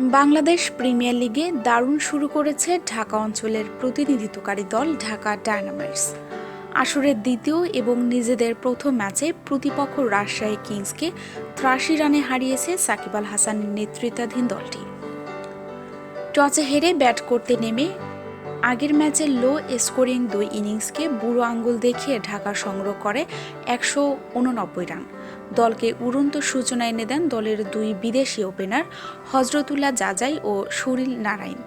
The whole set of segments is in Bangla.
বাংলাদেশ প্রিমিয়ার লিগে দারুণ শুরু করেছে ঢাকা অঞ্চলের প্রতিনিধিত্বকারী দল ঢাকা ডায়নামাইটস। আসরের দ্বিতীয় এবং নিজেদের প্রথম ম্যাচে প্রতিপক্ষ রাজশাহী কিংসকে ত্রাশি রানে হারিয়েছে সাকিব আল হাসানের নেতৃত্বাধীন দলটি। টসে হেরে ব্যাট করতে নেমে আগের ম্যাচে লো স্কোরিং দুই ইনিংসকে বুড়ো আঙ্গুল দেখিয়ে ঢাকা সংগ্রহ করে একশো উননব্বই রান। দলকে উড়ন্ত সূচনা এনে দেন দলের দুই বিদেশি ওপেনার হজরতুল্লাহ জাজাই ও সুনীল নারায়ণ।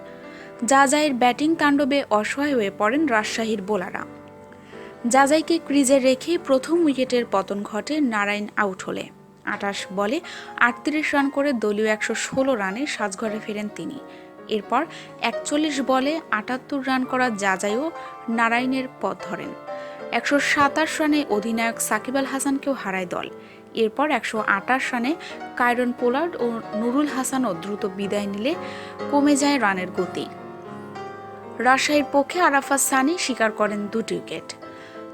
জাজাইয়ের ব্যাটিং তাণ্ডবে অসহায় হয়ে পড়েন রাজশাহীর বোলাররা। জাজাইকে ক্রিজে রেখে প্রথম উইকেটের পতন ঘটে নারায়ণ আউট হলে। আটাশ বলে আটত্রিশ রান করে দলীয় একশো ষোলো রানে সাজঘরে ফেরেন তিনি। এরপর একচল্লিশ বলে আটাত্তর রান করা জাজাইও নারায়ণের পথ ধরেন। একশো সাতাশ রানে অধিনায়ক সাকিব আল হাসানকেও হারায় দল। এরপর একশো আটাশ রানে কায়রন পোলার্ড ও নুরুল হাসানও দ্রুত বিদায় নিলে কমে যায় রানের গতি। রাজশাহীর পক্ষে আরাফা সানি স্বীকার করেন দুটি উইকেট।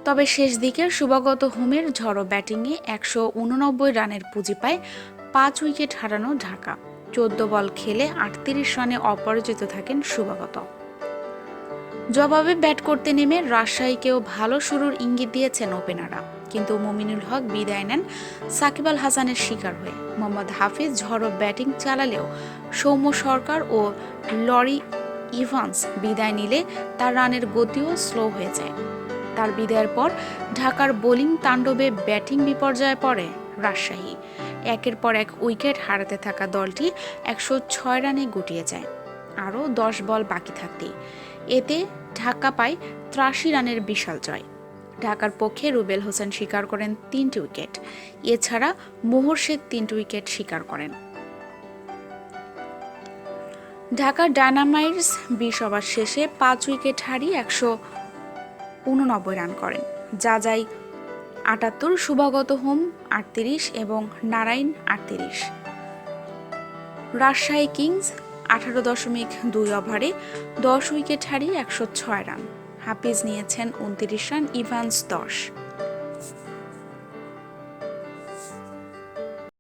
তবে শেষ দিকের শুভাগত হোমের ঝড়ো ব্যাটিংয়ে একশো উননব্বই রানের পুঁজি পায় পাঁচ উইকেট হারানো ঢাকা। চোদ্দ বল খেলে আটত্রিশ রানে অপরাজিত থাকেন শুভাগত জবাবে ব্যাট করতে নেমে রাজশাহীকেও ভালো শুরুর ইঙ্গিত দিয়েছেন ওপেনাররা। কিন্তু মুমিনুল হক বিদায় নেন সাকিব আল হাসানের শিকার হয়ে। মোহাম্মদ হাফিজ ঝড়ো ব্যাটিং চালালেও সৌম্য সরকার ও লরি ইভান্স বিদায় নিলে তার রানের গতিও স্লো হয়ে যায়। তার বিদায়ের পর ঢাকার বোলিং তাণ্ডবে ব্যাটিং বিপর্যয়ে পড়ে। রাজশাহী। একের পর এক উইকেট হারাতে থাকা দলটি একশো ছয় রানে গুটিয়ে যায়। আরও দশ বল বাকি থাকতে এতে ঢাকা পায় ত্রাশি রানের বিশাল জয়। ঢাকার পক্ষে রুবেল হোসেন শিকার করেন তিনটি উইকেট। এছাড়া মোহর শেখ তিনটি উইকেট শিকার করেন। ঢাকার ডায়নামাইটস বিশ ওভার শেষে পাঁচ উইকেট হারিয়ে একশো উননব্বই রান করেন। যা যাই আটাত্তর শুভাগত হোম আটত্রিশ এবং নারায়ণ আটত্রিশ। রাজশাহী কিংস আঠারো দশমিক দুই ওভারে দশ উইকেট হারিয়ে একশো ছয় রান। হাফিজ নিয়েছেন উনত্রিশ রান, ইভান্স দশ।